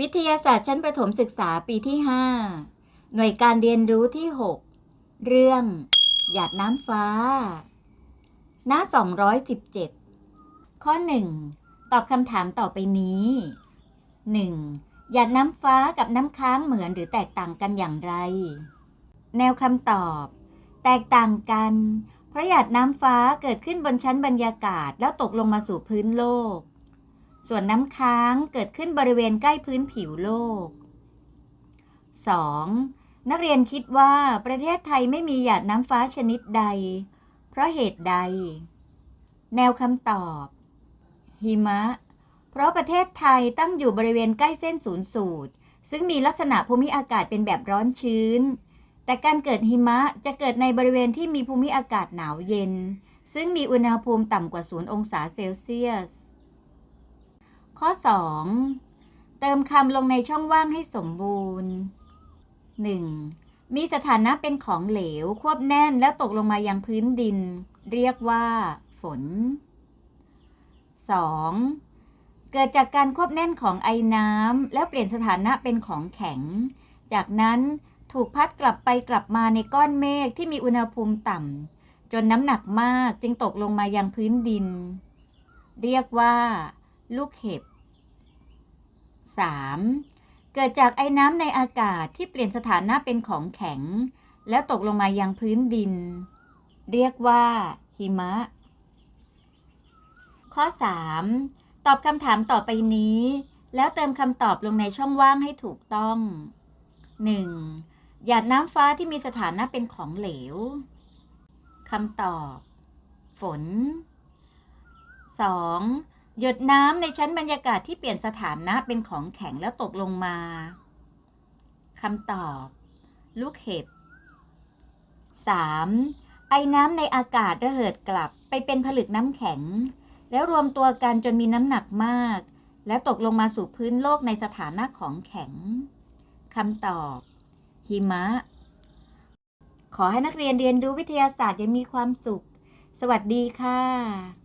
วิทยาศาสตร์ชั้นประถมศึกษาปีที่ 5 หน่วยการเรียนรู้ที่ 6 เรื่อง หยาดน้ำฟ้า หน้า 217 ข้อ 1 ตอบคำถามต่อไปนี้ 1. หยาดน้ำฟ้ากับน้ำค้างเหมือนหรือแตกต่างกันอย่างไร แนวคำตอบ แตกต่างกัน เพราะหยาดน้ำฟ้าเกิดขึ้นบนชั้นบรรยากาศแล้วตกลงมาสู่พื้นโลก ส่วนน้ำค้างเกิดขึ้นบริเวณใกล้พื้นผิวโลก 2. นักเรียนคิดว่าประเทศไทยไม่มีหยาดน้ำฟ้าชนิดใด เพราะเหตุใด แนวคำตอบ หิมะ เพราะประเทศไทยตั้งอยู่บริเวณใกล้เส้นศูนย์สูตร ซึ่งมีลักษณะภูมิอากาศเป็นแบบร้อนชื้น แต่การเกิดหิมะจะเกิดในบริเวณที่มีภูมิอากาศหนาวเย็น ซึ่งมีอุณหภูมิต่ำกว่า0องศาเซลเซียส ข้อ 2 เติมคำลงในช่องว่างให้สมบูรณ์ 1. มีสถานะเป็นของเหลว ควบแน่นแล้วตกลงมายังพื้นดิน เรียกว่า ฝน 2. เกิดจากการควบแน่นของไอน้ำแล้วเปลี่ยนสถานะเป็นของแข็ง จากนั้นถูกพัดกลับไปกลับมาในก้อนเมฆที่มีอุณหภูมิต่ำจนน้ำหนักมากจึงตกลงมายังพื้นดิน เรียกว่า ลูกเห็บ 3. เกิดจากไอ้น้ำในอากาศที่เปลี่ยนสถานะเป็นของแข็ง แล้วตกลงมายังพื้นดิน เรียกว่า หิมะ ข้อ 3. ตอบคำถามต่อไปนี้ แล้วเติมคำตอบลงในช่องว่างให้ถูกต้อง 1. หยาดน้ำฟ้าที่มีสถานะเป็นของเหลวคำตอบ ฝน 2. หยดน้ำในชั้นบรรยากาศที่เปลี่ยนสถานะเป็นของแข็งแล้วตกลงมาคำตอบ ลูกเห็บ 3. ไอ้น้ำในอากาศระเหิดกลับไปเป็นผลึกน้ำแข็ง แล้วรวมตัวกันจนมีน้ำหนักมาก แล้วตกลงมาสู่พื้นโลกในสถานะของแข็งคำตอบ หิมะ ขอให้นักเรียนเรียนรู้วิทยาศาสตร์อยังมีความสุข สวัสดีค่ะ